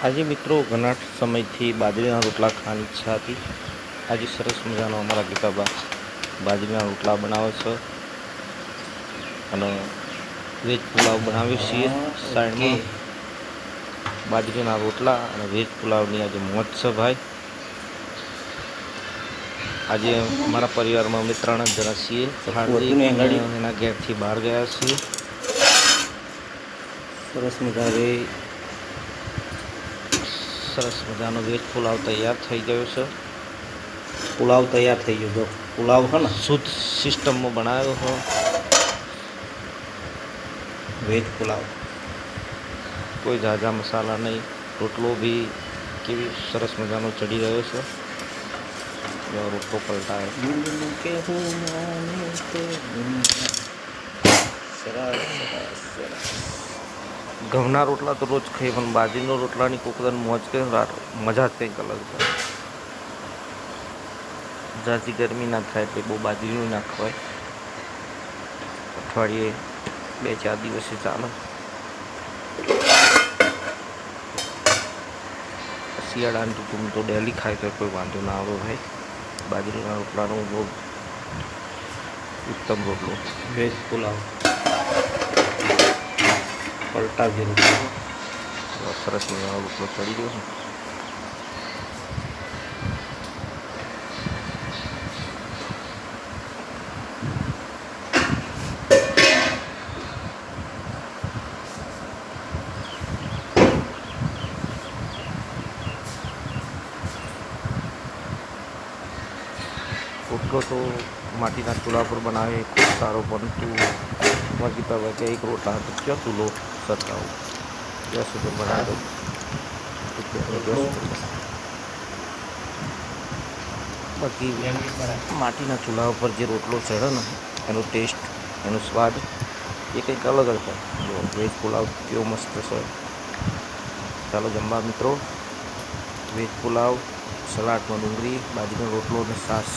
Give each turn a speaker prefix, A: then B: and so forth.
A: આજે મિત્રો ઘણા સમયથી બાજરીના રોટલા ખાવાની ઈચ્છા હતી. આજે સરસ મજાનો અમારા ગીતાબા બાજરીના રોટલા બનાવે છે અને વેજ પુલાવ બનાવીએ છીએ. સાઈડમાં બાજરીના રોટલા અને વેજ પુલાવની આજે મોજ છે ભાઈ. આજે અમારા પરિવારમાં અમે ત્રણ જણા છીએ એના ઘેરથી બહાર ગયા છીએ. સરસ મજાને સરસ મજાનો વેજ પુલાવ તૈયાર થઈ ગયો છે.
B: પુલાવ તૈયાર થઈ ગયો. જો પુલાવ છે ને,
A: શુદ્ધ સિસ્ટમમાં બનાવ્યો હો.
B: વેજ પુલાવ.
A: કોઈ ઝાઝા મસાલા નહીં. રોટલો બી કેવી સરસ મજાનો ચડી રહ્યો છે. રોટલો પલટાય.
B: સરસ સરસ સરસ.
A: ઘઉંના રોટલા તો રોજ ખાઈ પણ બાજરીનો રોટલાની કોકદાન મોજ કે મજા જ કંઈક અલગ છે. ઝાઝી ગરમી ના થાય એટલે બહુ બાજરીનું ના ખવાય. અઠવાડિયે બે ચાર દિવસે ચાલે. શિયાળાની ઋતુમાં તો ડેલી ખાય તો કોઈ વાંધો ના આવે ભાઈ. બાજરીના રોટલાનો બહુ ઉત્તમ રોટલો.
B: વેજ પુલાવ. પલટાવી રોટલો
A: સરસ ચડી ગયો છે રોટલો તો માટીના ચૂલા પર બનાવે ખૂબ સારો પરંતુ બાકી તો હવે કે એક રોટલા હતો ક્યાં ચૂલો સરકાવો ગેસ ઉપર બનાવે બાકી માટીના ચૂલા ઉપર જે રોટલો ચડે ને એનો ટેસ્ટ એનો સ્વાદ એ કંઈક અલગ જ હોય વેજ પુલાવ કેવો મસ્ત છે ચાલો જમવા મિત્રો વેજ પુલાવ સલાડમાં ડુંગળી બાજરીનો રોટલો અને છાશ